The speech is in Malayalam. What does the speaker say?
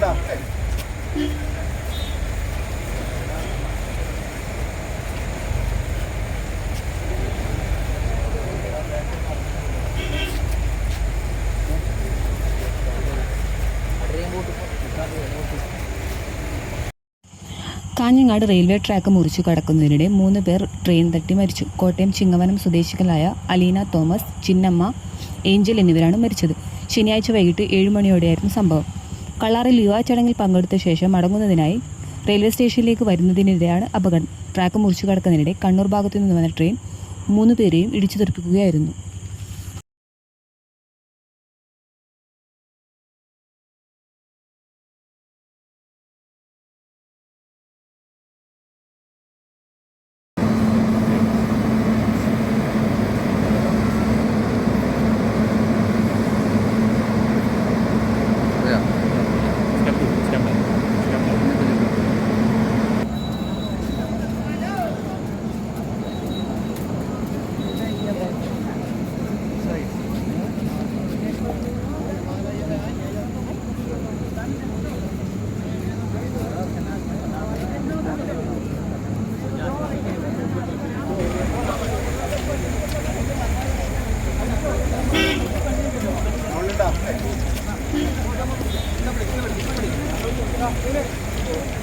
കണ്ടോ കാഞ്ഞങ്ങാട് റെയിൽവേ ട്രാക്ക് മുറിച്ചു കടക്കുന്നതിനിടെ മൂന്ന് പേർ ട്രെയിൻ തട്ടി മരിച്ചു. കോട്ടയം ചിങ്ങവനം സ്വദേശികളായ അലീന തോമസ് ചിന്നമ്മ ഏഞ്ചൽ എന്നിവരാണ് മരിച്ചത്. ശനിയാഴ്ച വൈകിട്ട് ഏഴുമണിയോടെയായിരുന്നു സംഭവം. കള്ളാറിൽ യുവാ ചടങ്ങിൽ പങ്കെടുത്ത ശേഷം മടങ്ങുന്നതിനായി റെയിൽവേ സ്റ്റേഷനിലേക്ക് വരുന്നതിനിടെയാണ് അപകടം. ട്രാക്ക് മുറിച്ചു കടക്കുന്നതിനിടെ കണ്ണൂർ ഭാഗത്തു നിന്ന് വന്ന ട്രെയിൻ മൂന്ന് പേരെയും ഇടിച്ചു തെറിപ്പിക്കുകയായിരുന്നു. Yeah, yeah.